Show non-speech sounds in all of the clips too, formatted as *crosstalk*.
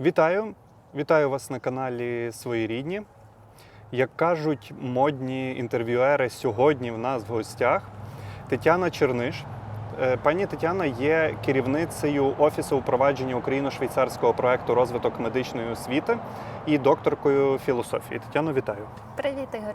Вітаю! Вітаю вас на каналі Свої рідні. Як кажуть модні інтерв'юери, сьогодні в нас в гостях Тетяна Черниш. Е, Пані Тетяна є керівницею Офісу впровадження україно-швейцарського проекту розвиток медичної освіти і докторкою філософії. Тетяно, вітаю! Привіт, Ігор.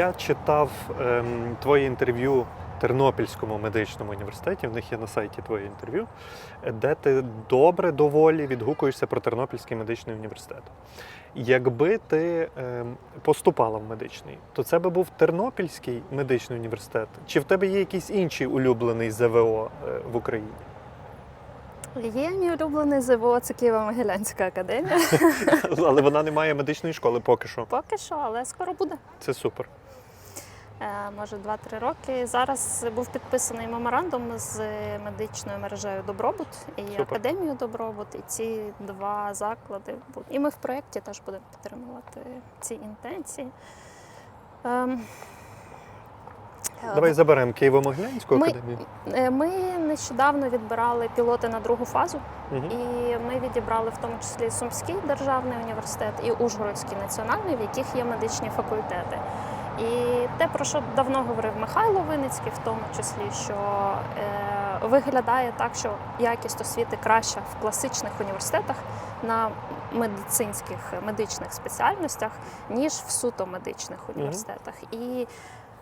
Я читав ем, твоє інтерв'ю Тернопільському медичному університеті. В них є на сайті твоє інтерв'ю, де ти добре доволі відгукуєшся про Тернопільський медичний університет. Якби ти ем, поступала в медичний, то це би був Тернопільський медичний університет, чи в тебе є якийсь інший улюблений ЗВО е, в Україні? Є мій улюблений ЗВО, це Києво-Могилянська академія. *laughs* Але вона не має медичної школи поки що. Поки що, але скоро буде. Це супер. Е, Може, 2-3 роки. Зараз був підписаний меморандум з медичною мережею Добробут і Супер. академією Добробут. І ці два заклади будуть. І ми в проєкті теж будемо підтримувати ці інтенції. Ем, Давай заберемо Києво-Могилянську академію. е, Ми нещодавно відбирали пілоти на другу фазу. Мгм. І ми відібрали в тому числі Сумський державний університет і Ужгородський національний, в яких є медичні факультети. І те, про що давно говорив Михайло Виницький, в тому числі, що е, виглядає так, що якість освіти краща в класичних університетах на медицинських медичних спеціальностях, ніж в суто медичних університетах. І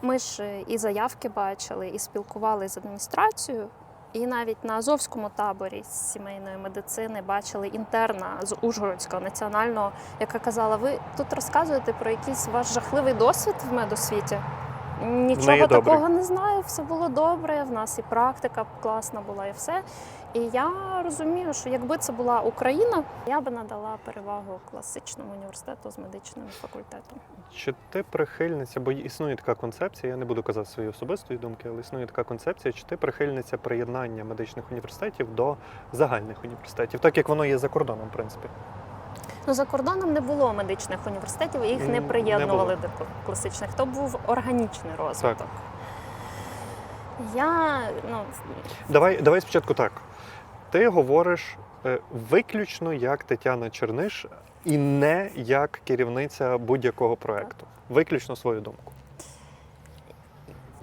ми ж і заявки бачили, і спілкувалися з адміністрацією. І навіть на Азовському таборі з сімейної медицини бачили інтерна з Ужгородського національного, яка казала: ви тут розказуєте про якийсь ваш жахливий досвід в медосвіті. Нічого неї добре. такого не знаю, все було добре. В нас і практика класна була, і все. І я розумію, що якби це була Україна, я би надала перевагу класичному університету з медичним факультетом. Чи ти прихильниця, бо існує така концепція, я не буду казати свої особистої думки, але існує така концепція, чи ти прихильниця приєднання медичних університетів до загальних університетів, так як воно є за кордоном, в принципі. Ну за кордоном не було медичних університетів, їх не не приєднували було. до класичних. То був органічний розвиток. Я ну Давай, давай спочатку так. Ти говориш е, виключно як Тетяна Черниш і не як керівниця будь-якого проекту. Виключно свою думку.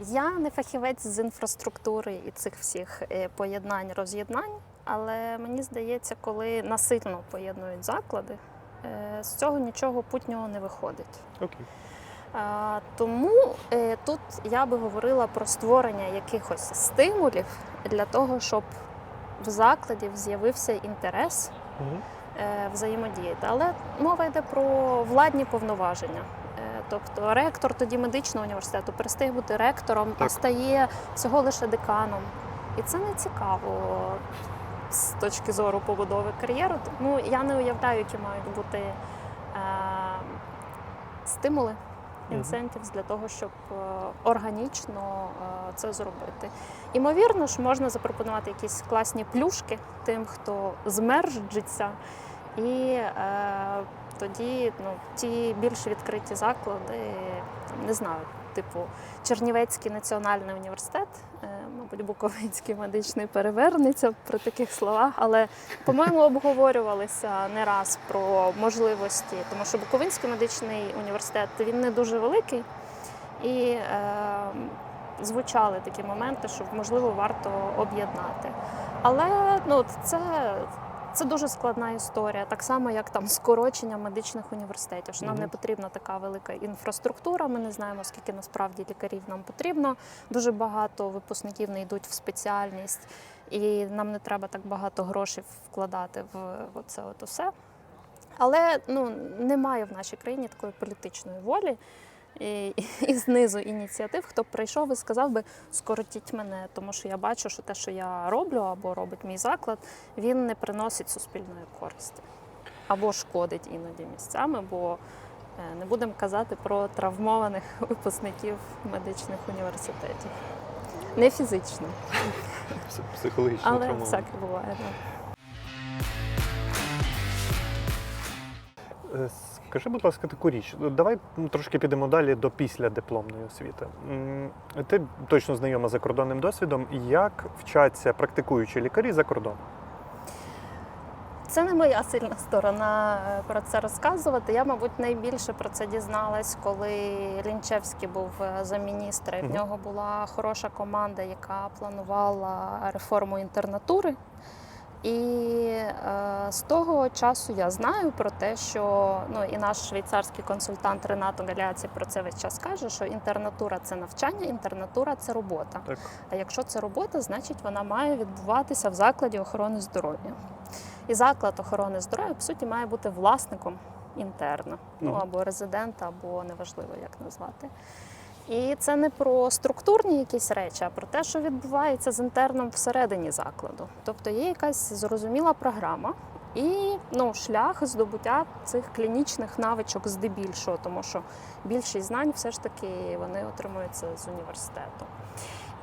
я не фахівець з інфраструктури і цих всіх е, поєднань, роз'єднань, але мені здається, коли насильно поєднують заклади, з цього нічого путнього не виходить. Окей. Тому е, тут я би говорила про створення якихось стимулів для того, щоб в закладі з'явився інтерес Мгм. е, взаємодіяти. Але мова йде про владні повноваження. Е, Тобто ректор тоді медичного університету перестає бути ректором, а стає всього лише деканом. І це не цікаво з точки зору побудови кар'єри. Ну я не уявляю, які мають бути е, стимули, Мгм. інсентівс для того, щоб е, органічно е, це зробити. Імовірно ж, можна запропонувати якісь класні плюшки тим, хто змержиться, і е, тоді ну, ті більш відкриті заклади, там, не знаю, типу Чернівецький національний університет, е, мабуть, Буковинський медичний перевернеться при таких словах, але, по-моєму, обговорювалися не раз про можливості, тому що Буковинський медичний університет він не дуже великий. І е, звучали такі моменти, що можливо варто об'єднати. Але ну, це, це дуже складна історія, так само, як там скорочення медичних університетів. Що нам не потрібна така велика інфраструктура. Ми не знаємо, скільки насправді лікарів нам потрібно. Дуже багато випускників не йдуть в спеціальність, і нам не треба так багато грошей вкладати в оце от усе. Але ну, немає в нашій країні такої політичної волі і, і знизу ініціатив, хто б прийшов і сказав би скоротіть мене, тому що я бачу, що те, що я роблю або робить мій заклад, він не приносить суспільної користі або шкодить іноді місцями, бо Е, Не будемо казати про травмованих *laughs* випускників медичних університетів. Не фізично, Психологічно але всяке буває. Да. Скажи, будь ласка, таку річ. Ну, Давай трошки підемо далі до післядипломної освіти. Ти точно знайома з закордонним досвідом. Як вчаться практикуючі лікарі за кордоном? Це не моя сильна сторона е, про це розказувати. Я, мабуть, найбільше про це дізналась, коли Лінчевський був е, замміністра. І в нього була хороша команда, яка планувала реформу інтернатури. І е, з того часу я знаю про те, що ну і наш швейцарський консультант Ренато Галяці про це весь час каже, що інтернатура це навчання, інтернатура це робота. Так. А якщо це робота, значить вона має відбуватися в закладі охорони здоров'я. І заклад охорони здоров'я, по суті, має бути власником інтерна, ну Мгм. або резидента, або неважливо як назвати. І це не про структурні якісь речі, а про те, що відбувається з інтерном всередині закладу. Тобто є якась зрозуміла програма і ну, шлях здобуття цих клінічних навичок здебільшого, тому що більшість знань все ж таки вони отримуються з університету.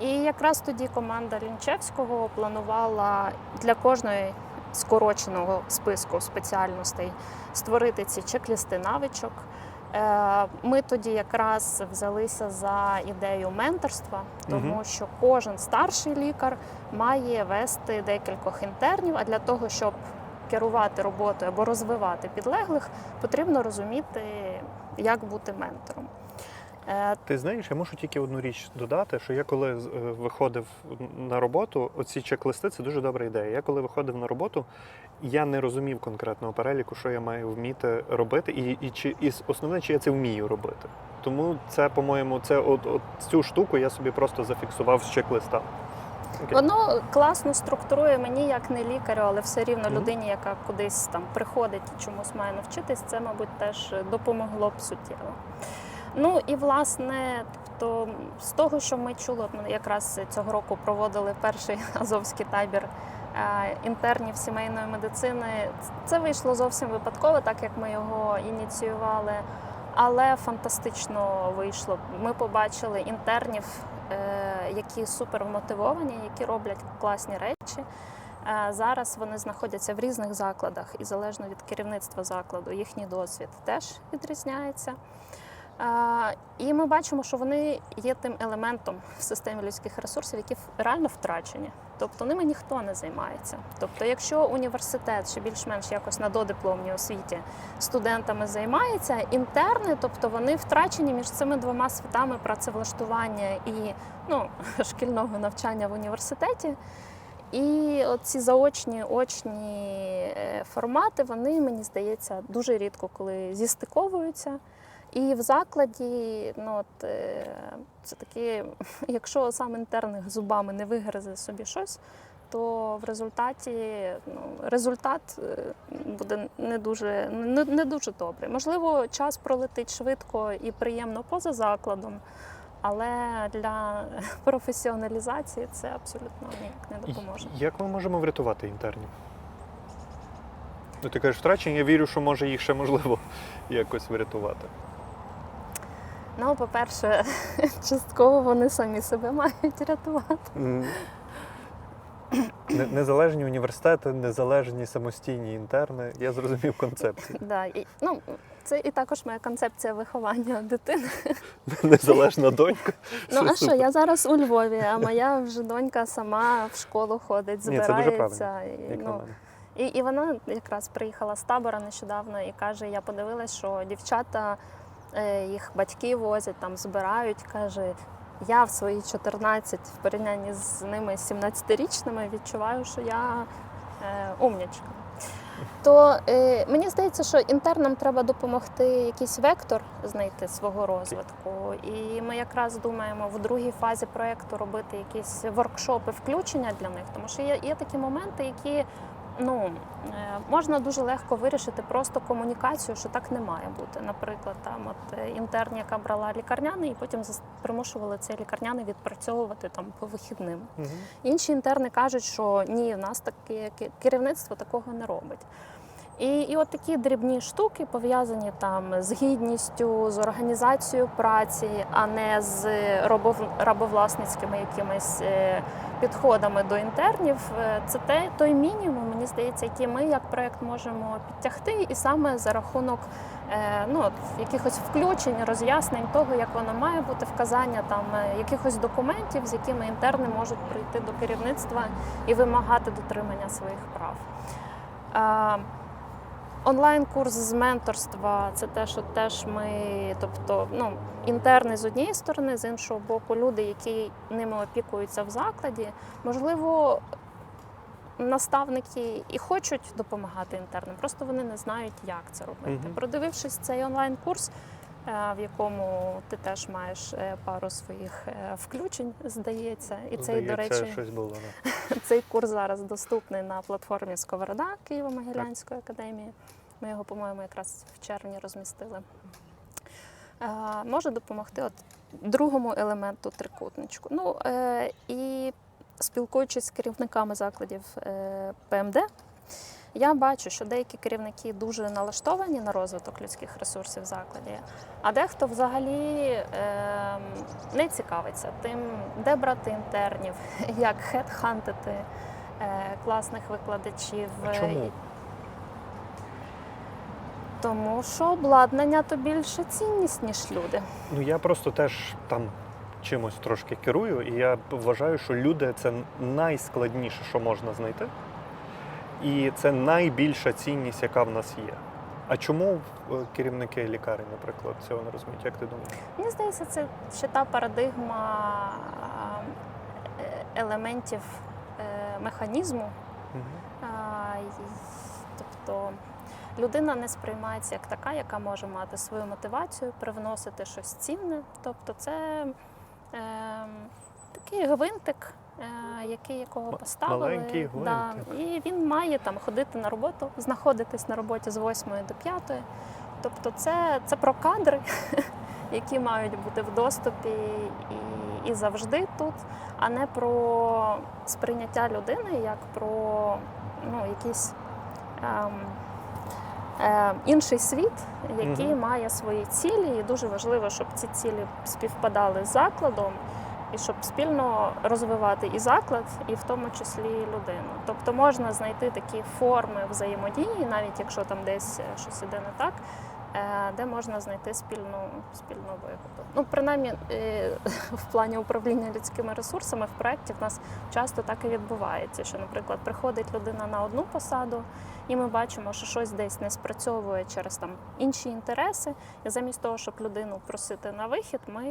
І якраз тоді команда Лінчевського планувала для кожної скороченого списку спеціальностей створити ці чек-лісти навичок. Е, Ми тоді якраз взялися за ідею менторства, тому угу. що кожен старший лікар має вести декількох інтернів. А для того, щоб керувати роботою або розвивати підлеглих, потрібно розуміти, як бути ментором. Е, Ти знаєш, я можу тільки одну річ додати, що я коли е, виходив на роботу, оці чек-листи це дуже добра ідея. Я коли виходив на роботу, я не розумів конкретного переліку, що я маю вміти робити, і, і чи і основне, чи я це вмію робити. Тому це, по-моєму, це от, от цю штуку я собі просто зафіксував з чек-листа. Окей. Воно класно структурує мені як не лікарю, але все рівно Мгм. людині, яка кудись там приходить і чомусь має навчитись, це, мабуть, теж допомогло б суттєво. Ну і власне, тобто з того, що ми чули, ми якраз цього року проводили перший *laughs* азовський табір е, інтернів сімейної медицини. Це вийшло зовсім випадково, так як ми його ініціювали. Але фантастично вийшло. Ми побачили інтернів, е, які супер вмотивовані, які роблять класні речі. Е, Зараз вони знаходяться в різних закладах, і залежно від керівництва закладу, їхній досвід теж відрізняється. І ми бачимо, що вони є тим елементом в системі людських ресурсів, які реально втрачені. Тобто ними ніхто не займається. Тобто, якщо університет ще більш-менш якось на додипломній освіті студентами займається, інтерни, тобто вони втрачені між цими двома світами працевлаштування і ну, *laughs* шкільного навчання в університеті. І ці заочні очні е, формати, вони, мені здається, дуже рідко коли зістиковуються. І в закладі, ну от це таки, *laughs* якщо сам інтерн зубами не вигризе собі щось, то в результаті ну, результат е, буде не дуже, не, не дуже добрий. Можливо, час пролетить швидко і приємно поза закладом, але для *laughs* професіоналізації це абсолютно ніяк не допоможе. Як ми можемо врятувати інтернів? Ну, ти кажеш втрачені, я вірю, що може їх ще можливо *laughs* якось врятувати. Ну, по-перше, *laughs* частково вони самі себе мають рятувати. Не- Незалежні університети, незалежні самостійні інтерни. Я зрозумів концепцію. Да, і, ну, це і також моя концепція виховання дитини. *laughs* Незалежна донька. Ну а що, я зараз у Львові, а моя вже донька сама в школу ходить, Ні, це дуже збирається. і, Як на ну, мене. і, і вона якраз приїхала з табора нещодавно і каже: я подивилась, що дівчата їх батьки возять, там збирають. каже. Я в свої 14 в порівнянні з ними 17-річними відчуваю, що я е, умнячка. То е, мені здається, що інтернам треба допомогти якийсь вектор знайти свого розвитку. І ми якраз думаємо в другій фазі проєкту робити якісь воркшопи включення для них, тому що є, є такі моменти, які ну, е, можна дуже легко вирішити просто комунікацію, що так не має бути. Наприклад, там от е, інтерн, яка брала лікарняний, і потім примушували цей лікарняний відпрацьовувати там по вихідним. Інші інтерни кажуть, що ні, в нас таке керівництво такого не робить. І, і от такі дрібні штуки пов'язані там з гідністю, з організацією праці, а не з рабовласницькими якимись е, підходами до інтернів. Е, Це те, той мінімум, мені здається, який ми як проект можемо підтягти, і саме за рахунок е, ну, якихось включень, роз'яснень того, як воно має бути, вказання там якихось документів, з якими інтерни можуть прийти до керівництва і вимагати дотримання своїх прав. Онлайн-курс з менторства це те, що теж ми, тобто, ну, інтерни з однієї сторони, з іншого боку, люди, які ними опікуються в закладі, можливо, наставники і хочуть допомагати інтернам, просто вони не знають, як це робити. Угу. Продивившись цей онлайн-курс, в якому ти теж маєш е, пару своїх е, включень, здається, і цей, до речі, щось було. Да. *laughs* цей курс зараз доступний на платформі Сковорода Києво-Могилянської академії. Ми його, по-моєму, якраз в червні розмістили. Е, Може допомогти от другому елементу трикутничку. Ну е, і спілкуючись з керівниками закладів е, ПМД, я бачу, що деякі керівники дуже налаштовані на розвиток людських ресурсів в закладі, а дехто взагалі е, не цікавиться тим, де брати інтернів, *laughs* як хедхантити е, класних викладачів. А чому? Тому що обладнання то більше цінність, ніж люди. Ну я просто теж там чимось трошки керую, і я вважаю, що люди це найскладніше, що можна знайти. І це найбільша цінність, яка в нас є. А чому е, керівники лікарень, наприклад, цього не розуміють? Як ти думаєш? Мені здається, це ще та парадигма е, елементів е, механізму. Й- Тобто людина не сприймається як така, яка може мати свою мотивацію, привносити щось цінне. Тобто, це е, такий гвинтик, який якого поставили. маленький Да, і він має там ходити на роботу, знаходитись на роботі з 8 до 5. Тобто, це, це про кадри, *laughs* які мають бути в доступі і, і завжди тут, а не про сприйняття людини як про ну, якийсь ем, е, інший світ, який Мгм. має свої цілі, і дуже важливо, щоб ці цілі співпадали з закладом. І щоб спільно розвивати і заклад, і в тому числі людину. Тобто можна знайти такі форми взаємодії, навіть якщо там десь е, щось іде не так, е, де можна знайти спільну, спільну вигоду. Ну, принаймні, е, *laughs* в плані управління людськими ресурсами в проєкті в нас часто так і відбувається, що, наприклад, приходить людина на одну посаду, і ми бачимо, що щось десь не спрацьовує через там інші інтереси. І замість того, щоб людину просити на вихід, ми.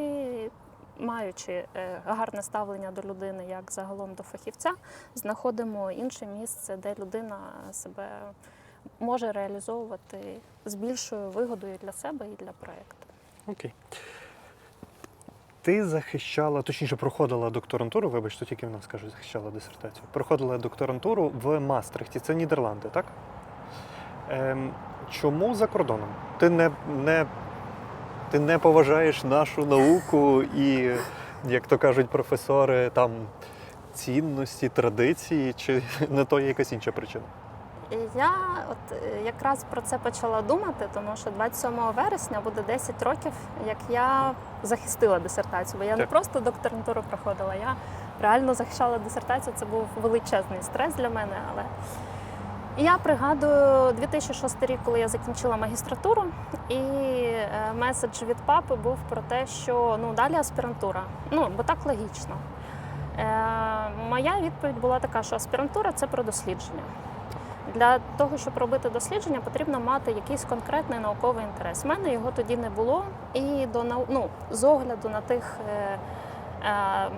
Маючи е, гарне ставлення до людини як загалом до фахівця, знаходимо інше місце, де людина себе може реалізовувати з більшою вигодою для себе і для проєкту. Окей. Ти захищала, точніше, проходила докторантуру, вибачте, тільки в нас кажуть, захищала дисертацію. Проходила докторантуру в Мастрихті, це Нідерланди, так? Ем, чому за кордоном? Ти не, не, ти не поважаєш нашу науку і, як то кажуть професори, там цінності, традиції, чи на то є якась інша причина? Я от е, якраз про це почала думати, тому що 27 вересня буде 10 років, як я захистила дисертацію. Бо я не просто докторантуру проходила, я реально захищала дисертацію. Це був величезний стрес для мене. Але я пригадую 2006 рік, коли я закінчила магістратуру, і е, меседж від папи був про те, що ну далі аспірантура. Ну бо так логічно. Е, моя відповідь була така, що аспірантура це про дослідження. Для того, щоб робити дослідження, потрібно мати якийсь конкретний науковий інтерес. У мене його тоді не було. І до ну, з огляду на тих е, е,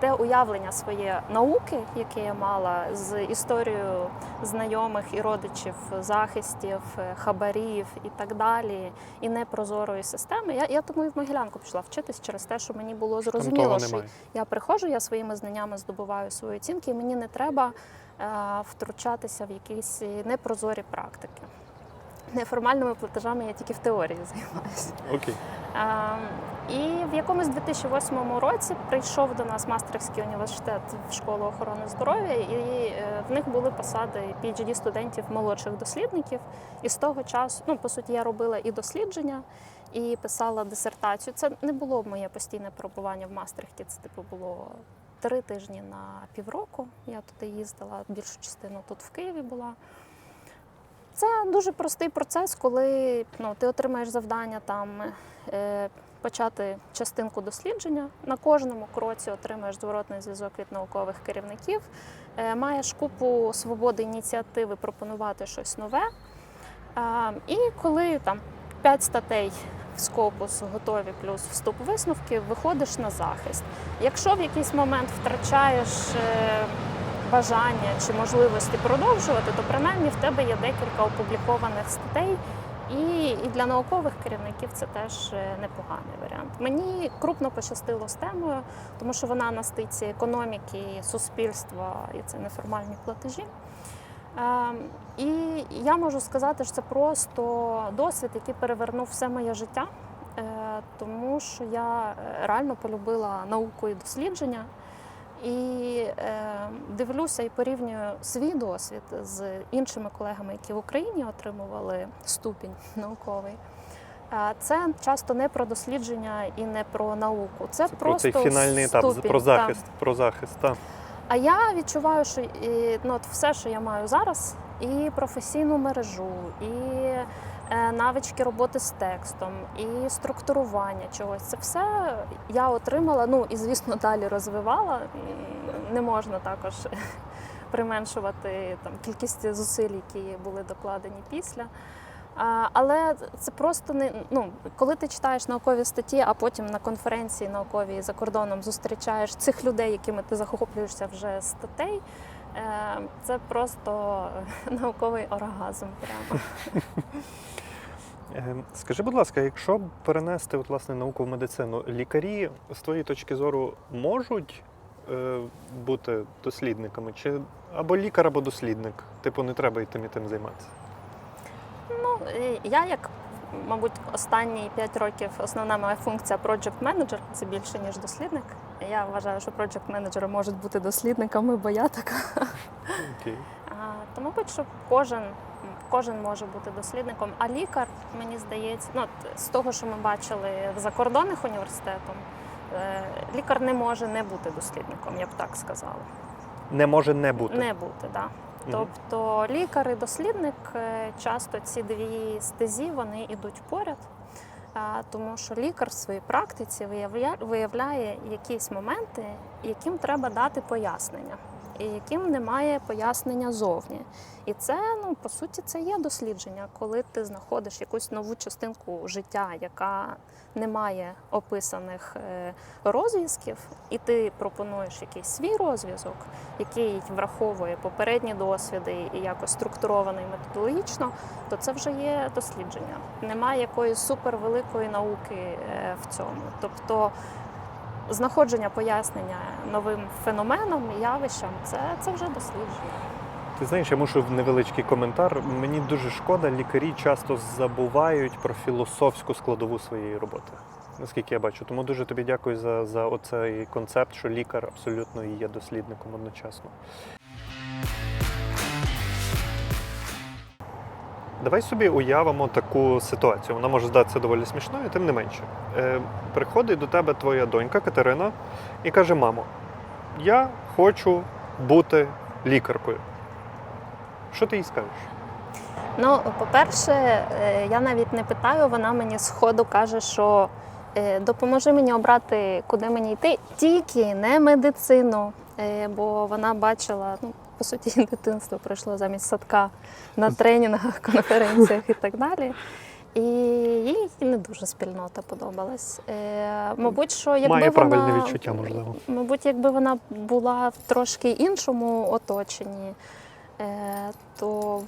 те уявлення своє науки, яке я мала з історією знайомих і родичів, захистів, е, хабарів і так далі, і непрозорої системи. Я, я тому і в Могилянку пішла вчитись через те, що мені було зрозуміло, що я приходжу, я своїми знаннями здобуваю свої оцінки, і мені не треба е, втручатися в якісь непрозорі практики. Неформальними платежами я тільки в теорії займаюся. Окей. Е, І в якомусь 2008 році прийшов до нас Мастерівський університет в школу охорони здоров'я, і е, в них були посади phd студентів молодших дослідників. І з того часу, ну по суті, я робила і дослідження, і писала дисертацію. Це не було моє постійне перебування в Мастерихті. Це типу було три тижні на півроку. Я туди їздила, більшу частину тут в Києві була. Це дуже простий процес, коли ну, ти отримаєш завдання там е, почати частинку дослідження. На кожному кроці отримаєш зворотний зв'язок від наукових керівників, е, маєш купу свободи ініціативи пропонувати щось нове. Е, і коли там 5 статей в скопус готові, плюс вступ висновки, виходиш на захист. Якщо в якийсь момент втрачаєш е, бажання чи можливості продовжувати, то принаймні в тебе є декілька опублікованих статей. І, і для наукових керівників це теж е, непоганий варіант. Мені крупно пощастило з темою, тому що вона на стиці економіки, суспільства і це неформальні платежі. Ем, І я можу сказати, що це просто досвід, який перевернув все моє життя, е, тому що я е, реально полюбила науку і дослідження. І е, дивлюся і порівнюю свій досвід з іншими колегами, які в Україні отримували ступінь науковий. Це часто не про дослідження і не про науку. Це, Це про просто цей фінальний етап про захист. Про захист, так. А я відчуваю, що і, ну, от все, що я маю зараз, і професійну мережу, і навички роботи з текстом, і структурування чогось. Це все я отримала. Ну і звісно, далі розвивала. Не можна також *laughs* применшувати там кількість зусиль, які були докладені після. Але це просто не ну, коли ти читаєш наукові статті, а потім на конференції науковій за кордоном зустрічаєш цих людей, якими ти захоплюєшся вже статей. Е, Це просто *laughs* науковий оргазм. Прямо Е, Скажи, будь ласка, якщо перенести от, власне, науку в медицину, лікарі з твоєї точки зору можуть е, бути дослідниками? Чи або лікар, або дослідник? Типу, не треба й тим і тим займатися. ну я як. Мабуть, останні 5 років основна моя функція project manager це більше ніж дослідник. Я вважаю, що project менеджери можуть бути дослідниками, бо я така. А, То, мабуть, що кожен, кожен може бути дослідником. А лікар, мені здається, ну, з того, що ми бачили в закордонних університетах, е, лікар не може не бути дослідником, я б так сказала. Не може не бути. Не бути, так. Да. Тобто лікар і дослідник е, часто ці дві стезі вони йдуть поряд. Тому що лікар в своїй практиці виявляє якісь моменти, яким треба дати пояснення, і яким немає пояснення зовні. І це, ну по суті, це є дослідження, коли ти знаходиш якусь нову частинку життя, яка не має описаних е, розв'язків, і ти пропонуєш якийсь свій розв'язок, який враховує попередні досвіди і якось структурований методологічно, то це вже є дослідження. Немає якоїсь супервеликої науки е, в цьому. Тобто знаходження пояснення новим феноменам, явищам це, це вже дослідження. Ти знаєш, я мушу невеличкий коментар. Мені дуже шкода, лікарі часто забувають про філософську складову своєї роботи. Наскільки я бачу. Тому дуже тобі дякую за, за оцей концепт, що лікар абсолютно і є дослідником одночасно. Давай собі уявимо таку ситуацію. Вона може здатися доволі смішною, тим не менше. Е, приходить до тебе твоя донька Катерина і каже: Мамо, я хочу бути лікаркою. Що ти їй скажеш? Ну, по-перше, е, я навіть не питаю, вона мені з ходу каже, що е, допоможи мені обрати, куди мені йти, тільки не медицину. Е, Бо вона бачила, ну, по суті, дитинство пройшло замість садка на тренінгах, *laughs* конференціях і так далі. І їй не дуже спільнота подобалась. Е, Мабуть, що якби Має вона, правильне відчуття, можливо. Мабуть, якби вона була в трошки іншому оточенні, е, то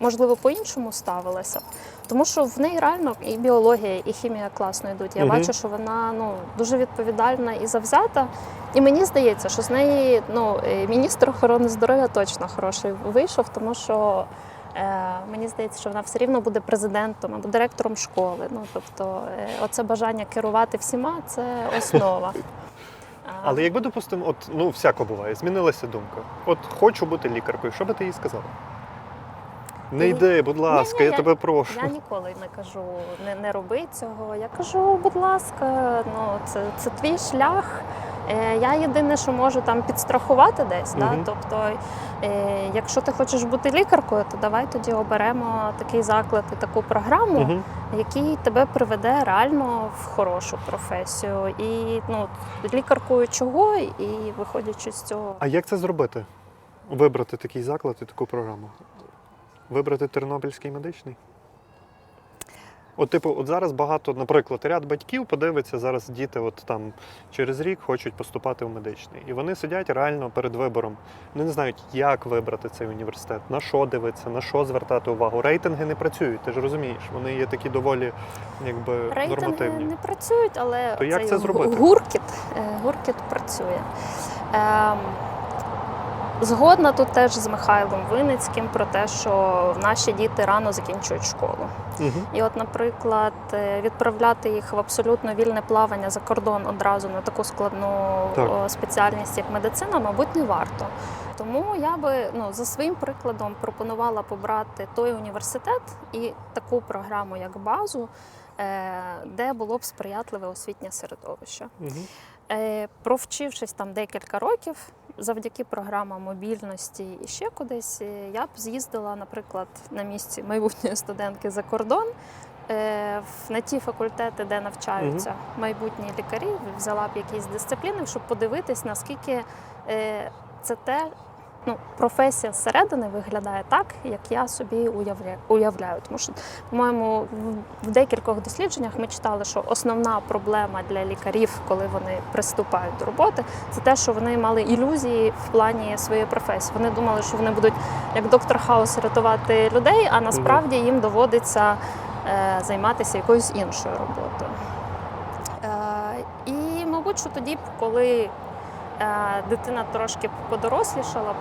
можливо по-іншому ставилася. Тому що в неї реально і біологія, і хімія класно йдуть. Я Мгм. бачу, що вона ну, дуже відповідальна і завзята. І мені здається, що з неї ну, е, міністр охорони здоров'я точно хороший вийшов, тому що Е, Мені здається, що вона все рівно буде президентом або директором школи. Ну тобто, е, оце бажання керувати всіма це основа. *laughs* Але якби, допустимо, от ну всяко буває, змінилася думка. От хочу бути лікаркою, що би ти їй сказала? Не йди, будь ласка, Ні-ні, я я- тебе прошу. Я ніколи не кажу, не, не роби цього. Я кажу, будь ласка, ну це, це твій шлях. Е, Я єдине, що можу там підстрахувати десь. Да? Мгм. Тобто, е, якщо ти хочеш бути лікаркою, то давай тоді оберемо такий заклад і таку програму, Мгм. який тебе приведе реально в хорошу професію. І ну, лікаркою чого, і виходячи з цього. А як це зробити? Вибрати такий заклад і таку програму? Вибрати Тернопільський медичний? От, типу, от зараз багато, наприклад, ряд батьків подивиться, зараз діти от там через рік хочуть поступати в медичний. І вони сидять реально перед вибором. Вони не знають, як вибрати цей університет, на що дивитися, на що звертати увагу. Рейтинги не працюють, ти ж розумієш. Вони є такі доволі якби, Рейтинги нормативні. не працюють, але То як це зробити? гуркіт, е, гуркіт працює. Ем, Згодна тут теж з Михайлом Виницьким про те, що наші діти рано закінчують школу. Угу. І, от, наприклад, е, відправляти їх в абсолютно вільне плавання за кордон одразу на таку складну Так. спеціальність, як медицина, мабуть, не варто. Тому я би ну, за своїм прикладом пропонувала побрати той університет і таку програму, як базу, е, де було б сприятливе освітнє середовище. Угу. Провчившись там декілька років, завдяки програмам мобільності і ще кудись, е, я б з'їздила, наприклад, на місці майбутньої студентки за кордон. е, На ті факультети, де навчаються майбутні лікарі, взяла б якісь дисципліни, щоб подивитись, наскільки е, це те, ну, професія зсередини виглядає так, як я собі уявляю. уявляю. Тому що, по-моєму, в- декількох дослідженнях ми читали, що основна проблема для лікарів, коли вони приступають до роботи, це те, що вони мали ілюзії в плані своєї професії. Вони думали, що вони будуть як доктор Хаус рятувати людей, а насправді їм доводиться е, займатися якоюсь іншою роботою. Е, і, мабуть, що тоді, коли дитина трошки подорослішала б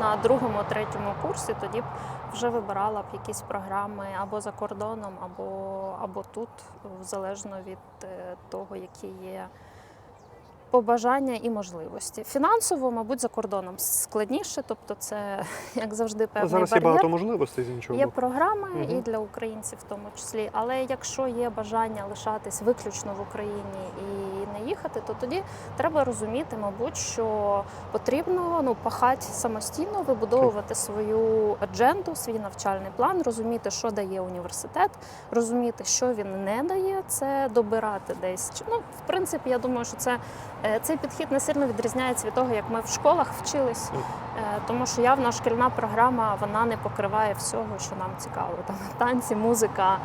на другому, третьому курсі, тоді б вже вибирала б якісь програми або за кордоном, або, або тут, залежно від е, того, які є побажання і можливості. Фінансово, мабуть, за кордоном складніше, тобто це, *laughs* як завжди, певний Зараз є багато можливостей з іншого Є боку. програми і для українців в тому числі. Але якщо є бажання лишатись виключно в Україні і не їхати, то тоді треба розуміти, мабуть, що потрібно ну пахати самостійно, вибудовувати свою адженду, свій навчальний план, розуміти, що дає університет, розуміти, що він не дає, це добирати десь. Ну, в принципі, я думаю, що це цей підхід не сильно відрізняється від того, як ми в школах вчились. Е, Тому що явно шкільна програма вона не покриває всього, що нам цікаво. Там танці, музика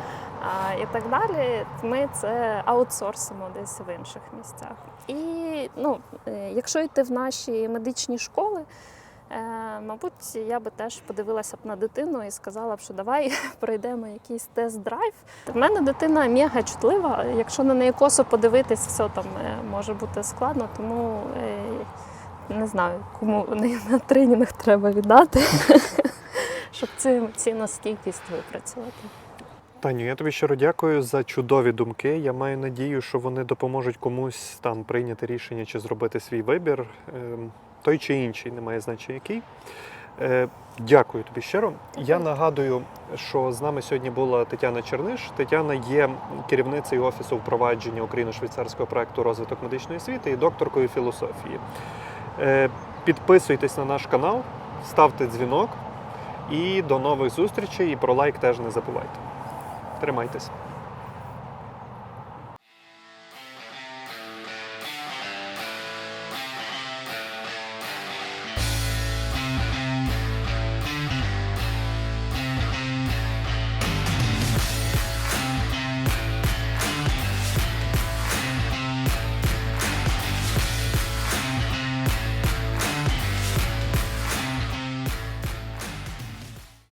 і так далі. Ми це аутсорсимо десь в інших місцях. І ну, е, якщо йти в наші медичні школи. Е, Мабуть, я би теж подивилася б на дитину і сказала б, що давай *laughs* пройдемо якийсь тест-драйв. В мене дитина мега чутлива. Якщо на неї косо подивитись, все там е, може бути складно, тому е, не знаю, кому на тренінг треба віддати, *laughs* щоб цю емоційну стійкість випрацювати. Таню, я тобі щиро дякую за чудові думки. Я маю надію, що вони допоможуть комусь там прийняти рішення чи зробити свій вибір, ем, той чи інший, немає значення який. Е, Дякую тобі щиро. Я нагадую, що з нами сьогодні була Тетяна Черниш. Тетяна є керівницею офісу впровадження україно-швейцарського проекту розвиток медичної освіти і докторкою філософії. Е, Підписуйтесь на наш канал, ставте дзвінок і до нових зустрічей. І про лайк теж не забувайте. Тримайтесь.